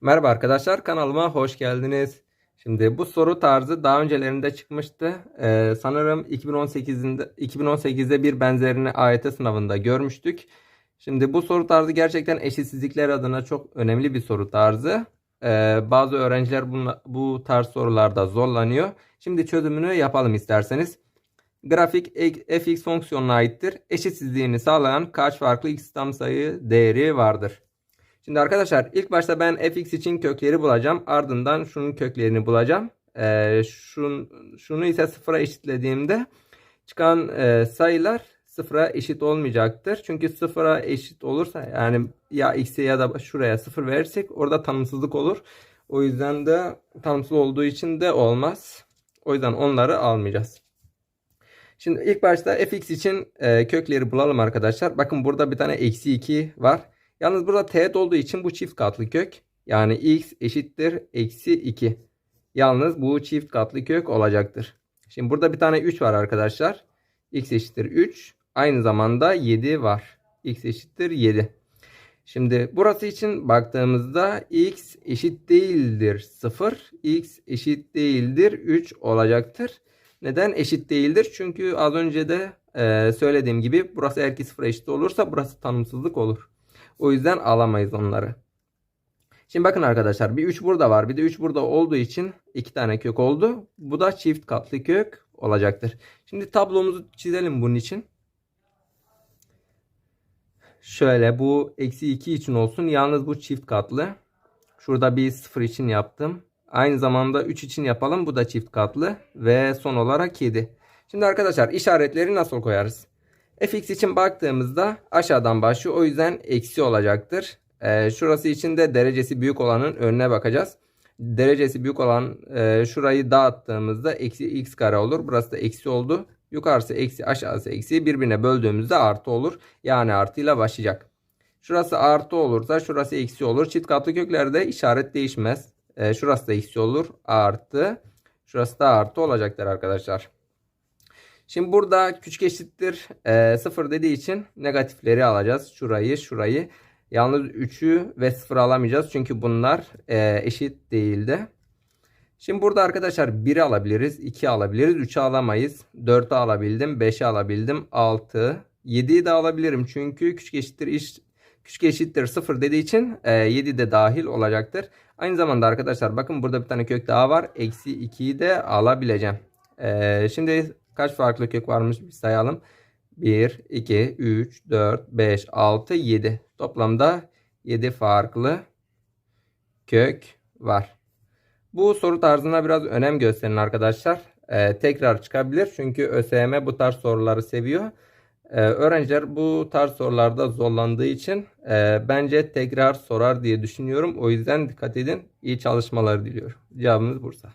Merhaba arkadaşlar kanalıma hoş geldiniz. Şimdi bu soru tarzı daha öncelerinde çıkmıştı. Ee, sanırım 2018'de 2018'de bir benzerini AYT sınavında görmüştük. Şimdi bu soru tarzı gerçekten eşitsizlikler adına çok önemli bir soru tarzı. Ee, bazı öğrenciler bunla- bu tarz sorularda zorlanıyor. Şimdi çözümünü yapalım isterseniz. Grafik fx fonksiyonuna aittir. Eşitsizliğini sağlayan kaç farklı x tam sayı değeri vardır? Şimdi arkadaşlar ilk başta ben fx için kökleri bulacağım. Ardından şunun köklerini bulacağım. Ee, şun, şunu ise sıfıra eşitlediğimde çıkan e, sayılar sıfıra eşit olmayacaktır. Çünkü sıfıra eşit olursa yani ya x'e ya da şuraya sıfır verirsek orada tanımsızlık olur. O yüzden de tanımsız olduğu için de olmaz. O yüzden onları almayacağız. Şimdi ilk başta fx için e, kökleri bulalım arkadaşlar. Bakın burada bir tane eksi 2 var. Yalnız burada teğet olduğu için bu çift katlı kök. Yani x eşittir eksi 2. Yalnız bu çift katlı kök olacaktır. Şimdi burada bir tane 3 var arkadaşlar. x eşittir 3. Aynı zamanda 7 var. x eşittir 7. Şimdi burası için baktığımızda x eşit değildir 0. x eşit değildir 3 olacaktır. Neden eşit değildir? Çünkü az önce de söylediğim gibi burası eğer ki 0 eşit olursa burası tanımsızlık olur. O yüzden alamayız onları. Şimdi bakın arkadaşlar bir 3 burada var. Bir de 3 burada olduğu için 2 tane kök oldu. Bu da çift katlı kök olacaktır. Şimdi tablomuzu çizelim bunun için. Şöyle bu eksi 2 için olsun. Yalnız bu çift katlı. Şurada bir 0 için yaptım. Aynı zamanda 3 için yapalım. Bu da çift katlı. Ve son olarak 7. Şimdi arkadaşlar işaretleri nasıl koyarız? Fx için baktığımızda aşağıdan başlıyor. O yüzden eksi olacaktır. Ee, şurası için de derecesi büyük olanın önüne bakacağız. Derecesi büyük olan e, şurayı dağıttığımızda eksi x kare olur. Burası da eksi oldu. Yukarısı eksi aşağısı eksi birbirine böldüğümüzde artı olur. Yani artıyla başlayacak. Şurası artı olursa şurası eksi olur. Çift katlı köklerde işaret değişmez. Ee, şurası da eksi olur. Artı. Şurası da artı olacaktır arkadaşlar. Şimdi burada küçük eşittir e, 0 dediği için negatifleri alacağız. Şurayı şurayı. Yalnız 3'ü ve 0 alamayacağız. Çünkü bunlar e, eşit değildi. Şimdi burada arkadaşlar 1'i alabiliriz. 2'yi alabiliriz. 3'ü alamayız. 4'ü alabildim. 5'i alabildim. 6. 7'yi de alabilirim. Çünkü küçük eşittir iş küçük eşittir 0 dediği için e, 7 de dahil olacaktır. Aynı zamanda arkadaşlar bakın burada bir tane kök daha var. Eksi 2'yi de alabileceğim. E, şimdi kaç farklı kök varmış bir sayalım. 1, 2, 3, 4, 5, 6, 7. Toplamda 7 farklı kök var. Bu soru tarzına biraz önem gösterin arkadaşlar. Ee, tekrar çıkabilir çünkü ÖSYM bu tarz soruları seviyor. Ee, öğrenciler bu tarz sorularda zorlandığı için e, bence tekrar sorar diye düşünüyorum. O yüzden dikkat edin. İyi çalışmalar diliyorum. Cevabımız Bursa.